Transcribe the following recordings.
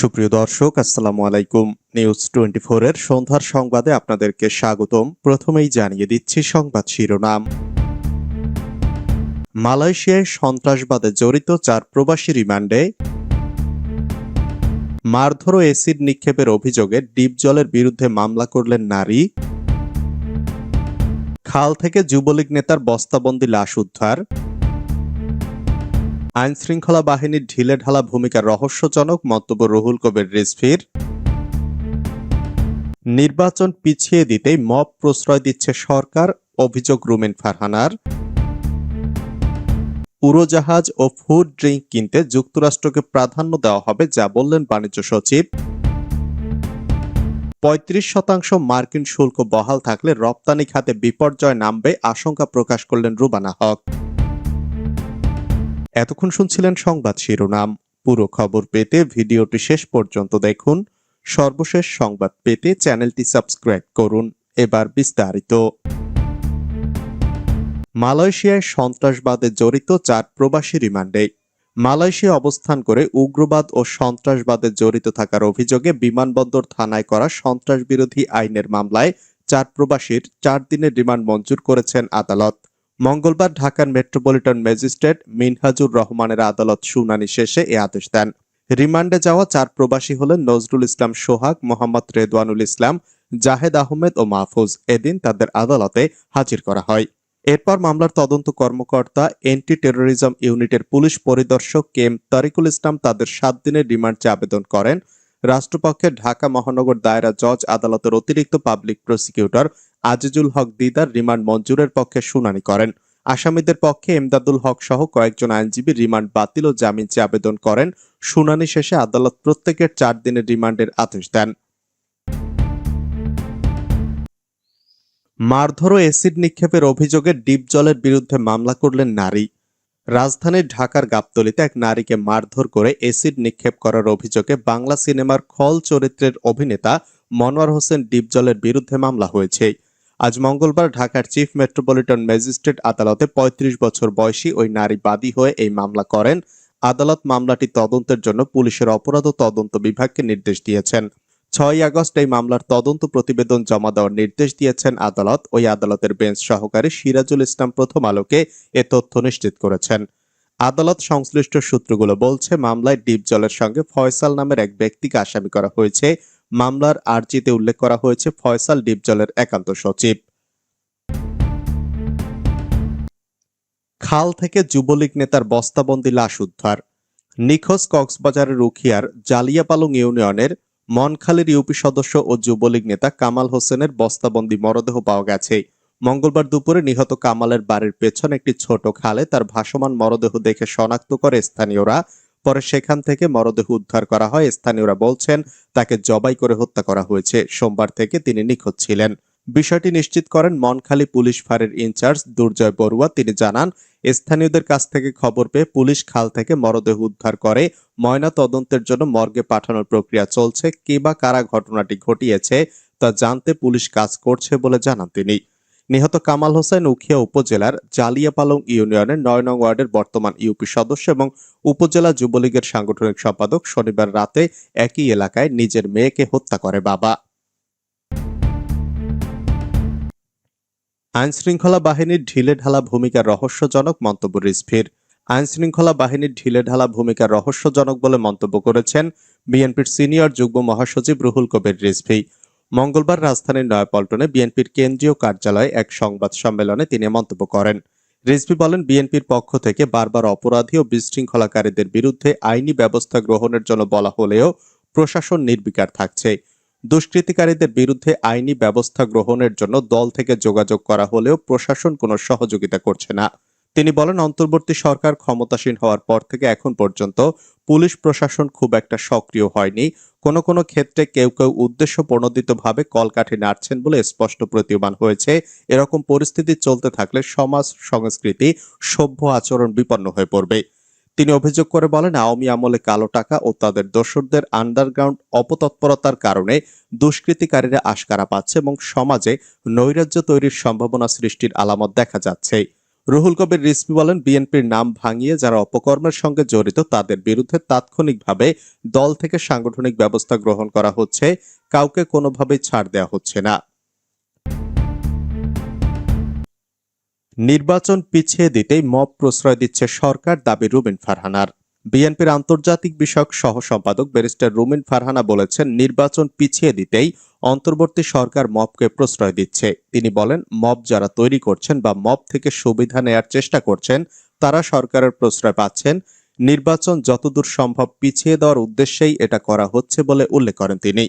সুপ্রিয় দর্শক, আসসালামু আলাইকুম। নিউজ টোয়েন্টি এর সন্ধ্যার সংবাদে আপনাদেরকে স্বাগতম। প্রথমেই জানিয়ে দিচ্ছি সংবাদ শিরোনাম। মালয়েশিয়ায় সন্ত্রাসবাদে জড়িত চার প্রবাসী রিমান্ডে। মারধর এসিড নিক্ষেপের অভিযোগে ডিপ জলের বিরুদ্ধে মামলা করলেন নারী। খাল থেকে যুবলীগ নেতার বস্তাবন্দি লাশ উদ্ধার। আইন শৃঙ্খলা বাহিনীর ঢিলে ঢালা ভূমিকা রহস্যজনক মন্তব্য রুহুল কবির রিজভির। নির্বাচন পিছিয়ে দিতেই মব প্রশ্রয় দিচ্ছে সরকার, অভিযোগ রুমেন ফারহানার। উড়োজাহাজ ও ফুড ড্রিঙ্ক কিনতে যুক্তরাষ্ট্রকে প্রাধান্য দেওয়া হবে, যা বললেন বাণিজ্য সচিব। পঁয়ত্রিশ শতাংশ মার্কিন শুল্ক বহাল থাকলে রপ্তানি খাতে বিপর্যয় নামবে আশঙ্কা প্রকাশ করলেন রুবানা হক। এতক্ষণ শুনছিলেন সংবাদ শিরোনাম। পুরো খবর পেতে ভিডিওটি শেষ পর্যন্ত দেখুন। সর্বশেষ সংবাদ পেতে চ্যানেলটি সাবস্ক্রাইব করুন। এবার বিস্তারিত। মালয়েশিয়ায় সন্ত্রাসবাদে জড়িত চার প্রবাসী রিমান্ডে। মালয়েশিয়া অবস্থান করে উগ্রবাদ ও সন্ত্রাসবাদে জড়িত থাকার অভিযোগে বিমানবন্দর থানায় করা সন্ত্রাস বিরোধী আইনের মামলায় চার প্রবাসীর চার দিনের রিমান্ড মঞ্জুর করেছেন আদালত। মঙ্গলবার ঢাকার মেট্রোপলিটন ম্যাজিস্ট্রেট মিনহাজুর রহমানের আদালত শুনানি শেষে এ আদেশ দেন। রিমান্ডে যাওয়া চার প্রবাসী হলেন নজরুল ইসলাম সোহাগ, মোহাম্মদ রেদওয়ানুল ইসলাম, জাহেদ আহমেদ ও মাহফুজ। এদিন তাদের আদালতে হাজির করা হয়। এরপর মামলার তদন্ত কর্মকর্তা এন্টি টেরোরিজম ইউনিটের পুলিশ পরিদর্শক কেম তারিকুল ইসলাম তাদের সাত দিনের রিমান্ড আবেদন করেন। রাষ্ট্রপক্ষে ঢাকা মহানগর দায়রা জজ, আদালতের অতিরিক্ত public prosecutor Azizul Haque Didar remand মঞ্জুরের পক্ষে শুনানি করেন। আসামিদের পক্ষে এমদাদুল হক সহ কয়েকজন আইনজীবী রিমান্ড বাতিল ও জামিন চেয়ে আবেদন করেন। শুনানি শেষে আদালত প্রত্যেকের চার দিনের রিমান্ডের আদেশ দেন। মারধর ও এসিড নিক্ষেপের অভিযোগে ডিপ জলের বিরুদ্ধে মামলা করলেন নারী। রাজধানীর ঢাকার গাবতলিতে এক নারীকে মারধর করে এসিড নিক্ষেপ করার অভিযোগে বাংলা সিনেমার খল চরিত্রের অভিনেতা মনোয়ার হোসেন ডিপজলের বিরুদ্ধে মামলা হয়েছে। আজ মঙ্গলবার ঢাকার চিফ মেট্রোপলিটন ম্যাজিস্ট্রেট আদালতে ৩৫ বছর বয়সী ওই নারী বাদী হয়ে এই মামলা করেন। আদালত মামলাটি তদন্তের জন্য পুলিশের অপরাধ ও তদন্ত বিভাগকে নির্দেশ দিয়েছেন। ছয় আগস্ট এই মামলার তদন্ত প্রতিবেদন জমা দেওয়ার নির্দেশ দিয়েছেন আদালত। ওই আদালতের বেঞ্চ সহকারী সিরাজুল ইসলাম প্রথম আলোকে এ তথ্য নিশ্চিত করেছেন। আদালত সংশ্লিষ্ট সূত্রগুলো বলছে, মামলায় ডিপ জলের সঙ্গে ফয়সাল নামের এক ব্যক্তিকে আসামি করা হয়েছে। মামলার আর্জিতে উল্লেখ করা হয়েছে, ফয়সাল ডিপজলের একান্ত সচিব। খাল থেকে যুবলীগ নেতার বস্তাবন্দি লাশ উদ্ধার। নিখোঁজ কক্সবাজারের রুখিয়ার জালিয়াপালং ইউনিয়নের মনখালীর ইউপি সদস্য ও যুবলীগ নেতা কামাল হোসেনের বস্তাবন্দি মরদেহ পাওয়া গেছে। মঙ্গলবার দুপুরে নিহত কামালের বাড়ির পেছনে একটি ছোট খালে তার ভাসমান মরদেহ দেখে শনাক্ত করে স্থানীয়রা। পরে সেখান থেকে মরদেহ উদ্ধার করা হয়। স্থানীয়রা বলছেন, তাকে জবাই করে হত্যা করা হয়েছে। সোমবার থেকে তিনি নিখোঁজ ছিলেন। বিষয়টি নিশ্চিত করেন মনখালী পুলিশ ফাঁড়ির ইনচার্জ দুর্জয় বড়ুয়া। তিনি জানান, স্থানীয়দের কাছ থেকে খবর পেয়ে পুলিশ খাল থেকে মরদেহ উদ্ধার করে ময়না তদন্তের জন্য মর্গে পাঠানোর প্রক্রিয়া চলছে, কে বা কারা ঘটনাটি ঘটিয়েছে তা জানতে পুলিশ কাজ করছে বলে জানান তিনি। নিহত কামাল হোসেন উখিয়া উপজেলার জালিয়াপালং ইউনিয়নের নয় নং ওয়ার্ডের বর্তমান ইউপি সদস্য এবং উপজেলা যুবলীগের সাংগঠনিক সম্পাদক শনিবার রাতে একই এলাকায় নিজের মেয়েকে হত্যা করে বাবা। আইন শৃঙ্খলা বাহিনীর ঢিলে ঢালা ভূমিকা রহস্যজনক মন্তব্য রিসভির আইন শৃঙ্খলা বাহিনীর ঢিলে ঢালা ভূমিকা রহস্যজনক বলে মন্তব্য করেছেন বিএনপির সিনিয়র যুগ্ম মহাসচিব রুহুল কবির রিজভি মঙ্গলবার রাজধানীর নয়াপল্টনে বিএনপির কেন্দ্রীয় কার্যালয়ে এক সংবাদ সম্মেলনে তিনি মন্তব্য করেন। রিজভি বলেন, বিএনপির পক্ষ থেকে বারবার অপরাধী ও বিশৃঙ্খলাকারীদের বিরুদ্ধে আইনি ব্যবস্থা গ্রহণের জন্য বলা হলেও প্রশাসন নির্বিকার থাকছে। দুষ্কৃতিকারীদের বিরুদ্ধে আইনি ব্যবস্থা গ্রহণের জন্য দল থেকে যোগাযোগ করা হলেও প্রশাসন কোনো সহযোগিতা করছে না। তিনি বলেন, অন্তর্বর্তী সরকার ক্ষমতাসীন হওয়ার পর থেকে এখন পর্যন্ত পুলিশ প্রশাসন খুব একটা সক্রিয় হয়নি। কোনো কোনো ক্ষেত্রে কেউ কেউ উদ্দেশ্য প্রণোদিতভাবে কলকাঠি নাড়ছেন বলে স্পষ্ট প্রতীয়মান হয়েছে। এরকম পরিস্থিতি চলতে থাকলে সমাজ, সংস্কৃতি, সভ্য আচরণ বিপন্ন হয়ে পড়বে। তিনি অভিযোগ করে বলেন, আওয়ামী আমলে কালো টাকা ও তাদের দোসরদের আন্ডারগ্রাউন্ড অপতৎপরতার কারণে দুষ্কৃতিকারীরা আশকারা পাচ্ছে এবং সমাজে নৈরাজ্য তৈরির সম্ভাবনা সৃষ্টির আলামত দেখা যাচ্ছে। রুহুল কবির রিজভী বলেন, বিএনপির নাম ভাঙিয়ে যারা অপকর্মের সঙ্গে জড়িত তাদের বিরুদ্ধে তাৎক্ষণিকভাবে দল থেকে সাংগঠনিক ব্যবস্থা গ্রহণ করা হচ্ছে, কাউকে কোনোভাবেই ছাড় দেওয়া হচ্ছে না। নির্বাচন পিছিয়ে দিতেই মব প্রশ্রয় দিচ্ছে সরকার, দাবি রুবিন ফারহানার। বিএনপির আন্তর্জাতিক বিষয়ক সহ সম্পাদক ব্যারিস্টার রুমিন ফারহানা বলেছেন, নির্বাচন পিছিয়ে দিতেই অন্তর্বর্তী সরকার মবকে প্রশ্রয় দিচ্ছে। তিনি বলেন মব যারা তৈরি করছেন বা মব থেকে সুবিধা নেয়ার চেষ্টা করছেন, তারা সরকারের প্রশ্রয় পাচ্ছেন। নির্বাচন যতদূর সম্ভব পিছিয়ে দেওয়ার উদ্দেশ্যেই এটা করা হচ্ছে বলে উল্লেখ করেন তিনি।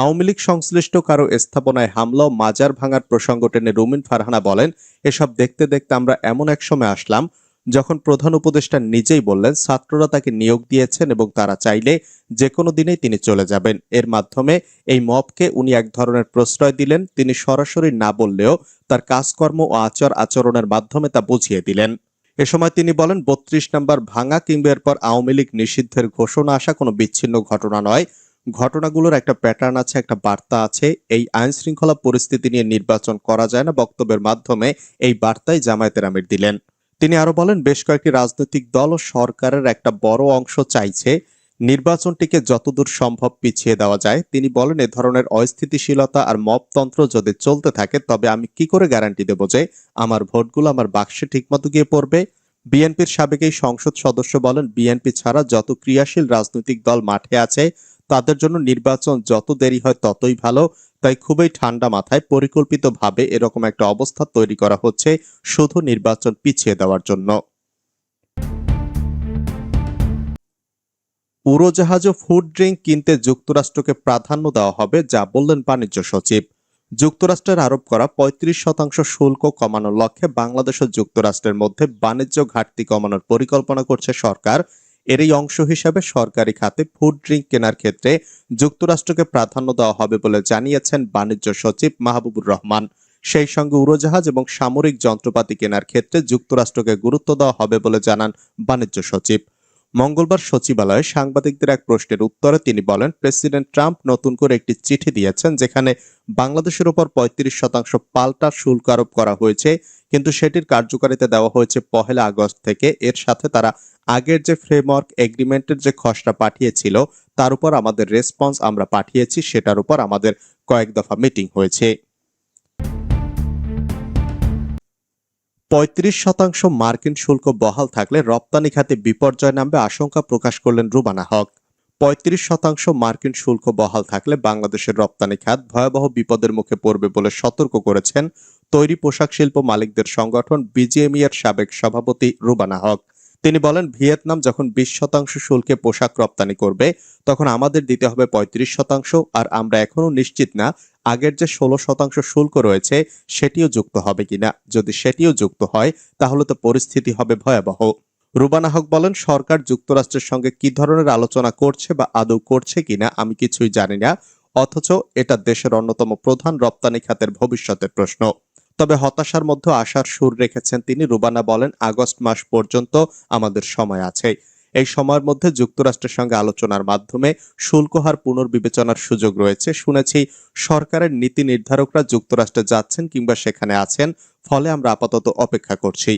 আওয়ামী লীগ সংশ্লিষ্ট কারও স্থাপনায় হামলা ও মাজার ভাঙার প্রসঙ্গ টেনে রুমিন ফারহানা বলেন, এসব দেখতে দেখতে আমরা এমন এক সময় আসলাম যখন প্রধান উপদেষ্টা নিজেই বললেন ছাত্ররা তাকে নিয়োগ দিয়েছেন এবং তারা চাইলে যে কোনো দিনেই তিনি চলে যাবেন। এর মাধ্যমে এই মবকে উনি এক ধরনের প্রশ্রয় দিলেন, তিনি সরাসরি না বললেও তার কাজকর্ম ও আচার আচরণের মাধ্যমে তা বুঝিয়ে দিলেন। এ সময় তিনি বলেন, বত্রিশ নম্বর ভাঙা কিংবা এরপর আওয়ামী লীগ নিষিদ্ধের ঘোষণা আসা কোনো বিচ্ছিন্ন ঘটনা নয়। ঘটনাগুলোর একটা প্যাটার্ন আছে, একটা বার্তা আছে। এই আইন শৃঙ্খলা পরিস্থিতি নিয়ে নির্বাচন করা যায় না। বক্তব্যের মাধ্যমে এই বার্তাই জামায়াতের আমির দিলেন। তিনি আরও বলেন, বেশ কয়েকটি রাজনৈতিক দল ও সরকারের একটা বড় অংশ চাইছে নির্বাচনটিকে যতদূর সম্ভব পিছিয়ে দেওয়া যায়। তিনি বলেন, এ ধরনের অস্থিতিশীলতা আর মপতন্ত্র যদি চলতে থাকে, তবে আমি কি করে গ্যারান্টি দেব যে আমার ভোটগুলো আমার বাক্সে ঠিকমতো গিয়ে পড়বে? বিএনপির সাবেক এই সংসদ সদস্য বলেন, বিএনপি ছাড়া যত ক্রিয়াশীল রাজনৈতিক দল মাঠে আছে তাদের জন্য নির্বাচন যত দেরি হয় ততই ভালো। তাই খুবই ঠান্ডা মাথায় পরিকল্পিতভাবে এরকম একটা অবস্থা তৈরি করা হচ্ছে শুধু নির্বাচন পিছিয়ে দেওয়ার জন্য। উড়োজাহাজ ও ফুড ড্রিঙ্ক কিনতে যুক্তরাষ্ট্রকে প্রাধান্য দেওয়া হবে, যা বললেন বাণিজ্য সচিব। যুক্তরাষ্ট্রের আরোপ করা পঁয়ত্রিশ শতাংশ শুল্ক কমানোর লক্ষ্যে বাংলাদেশ ও যুক্তরাষ্ট্রের মধ্যে বাণিজ্য ঘাটতি কমানোর পরিকল্পনা করছে সরকার। এরই অংশ হিসেবে সরকারি খাতে ফুড ড্রিঙ্ক কেনার ক্ষেত্রে যুক্তরাষ্ট্রকে প্রাধান্য দেওয়া হবে বলে জানিয়েছেন বাণিজ্য সচিব মাহবুবুর রহমান। সেই সঙ্গে উড়োজাহাজ এবং সামরিক যন্ত্রপাতি কেনার ক্ষেত্রে যুক্তরাষ্ট্রকে গুরুত্ব দেওয়া হবে বলে জানান বাণিজ্য সচিব। মঙ্গলবার সচিবালয়ে সাংবাদিকদের এক প্রশ্নের উত্তরে তিনি বলেন, প্রেসিডেন্ট ট্রাম্প নতুন করে একটি চিঠি দিয়েছেন যেখানে বাংলাদেশের উপর পঁয়ত্রিশ শতাংশ পাল্টা শুল্ক আরোপ করা হয়েছে। কিন্তু সেটির কার্যকারিতা দেওয়া হয়েছে পহেলা আগস্ট থেকে। এর সাথে তারা আগের যে ফ্রেমওয়ার্ক এগ্রিমেন্টের যে খসড়া পাঠিয়েছিল, তার উপর আমাদের রেসপন্স আমরা পাঠিয়েছি, সেটার উপর আমাদের কয়েক দফা মিটিং হয়েছে। পঁয়ত্রিশ শতাংশ মার্কিন শুল্ক বহাল থাকলে রপ্তানি খাতে বিপর্যয় নামবে আশঙ্কা প্রকাশ করলেন রুবানা হক। পঁয়ত্রিশ শতাংশ মার্কিন শুল্ক বহাল থাকলে বাংলাদেশের রপ্তানি খাত ভয়াবহ বিপদের মুখে পড়বে বলে সতর্ক করেছেন তৈরি পোশাক শিল্প মালিকদের সংগঠন বিজিএমই এর সাবেক সভাপতি রুবানা হক। তিনি বলেন, ভিয়েতনাম যখন বিশ শতাংশ শুল্কে পোশাক রপ্তানি করবে, তখন আমাদের দিতে হবে পঁয়ত্রিশ শতাংশ, আর আমরা এখনও নিশ্চিত না আগের যে ষোলো শতাংশ শুল্ক রয়েছে সেটিও যুক্ত হবে কিনা। যদি সেটিও যুক্ত হয়, তাহলে তো পরিস্থিতি হবে ভয়াবহ। রুবানা হক বলেন, সরকার যুক্তরাষ্ট্রের সঙ্গে কি ধরনের আলোচনা করছে বা আদৌ করছে কিনা আমি কিছুই জানি না, অথচ এটা দেশের অন্যতম প্রধান রপ্তানি খাতের ভবিষ্যতের প্রশ্ন। তবে হতাশার মধ্যে আশার সুর রেখেছেন তিনি, রুবানা বলেন, আগস্ট মাস পর্যন্ত আমাদের সময় আছে। এই সময়ের মধ্যে যুক্তরাষ্ট্রের সঙ্গে আলোচনার মাধ্যমে শুল্ক হার পুনর্বিবেচনার সুযোগ রয়েছে। শুনেছি, সরকারের নীতি নির্ধারকরা যুক্তরাষ্ট্রে যাচ্ছেন কিংবা সেখানে আছেন, ফলে আমরা আপাতত অপেক্ষা করছি।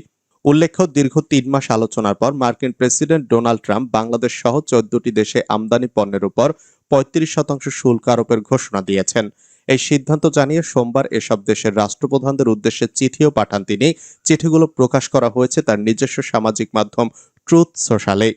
উল্লেখ্য, দীর্ঘ তিন মাস আলোচনার পর মার্কিন প্রেসিডেন্ট ডোনাল্ড ট্রাম্প বাংলাদেশ সহ চোদ্দটি দেশে আমদানি পণ্যের উপর পঁয়ত্রিশ শতাংশ শুল্ক আরোপের ঘোষণা দিয়েছেন। এই সিদ্ধান্ত জানিয়ে সোমবার এসব দেশের রাষ্ট্রপ্রধানদের উদ্দেশ্যে চিঠিও পাঠান তিনি। চিঠিগুলো প্রকাশ করা হয়েছে তার নিজস্ব সামাজিক মাধ্যম ট্রুথ সোশ্যালে।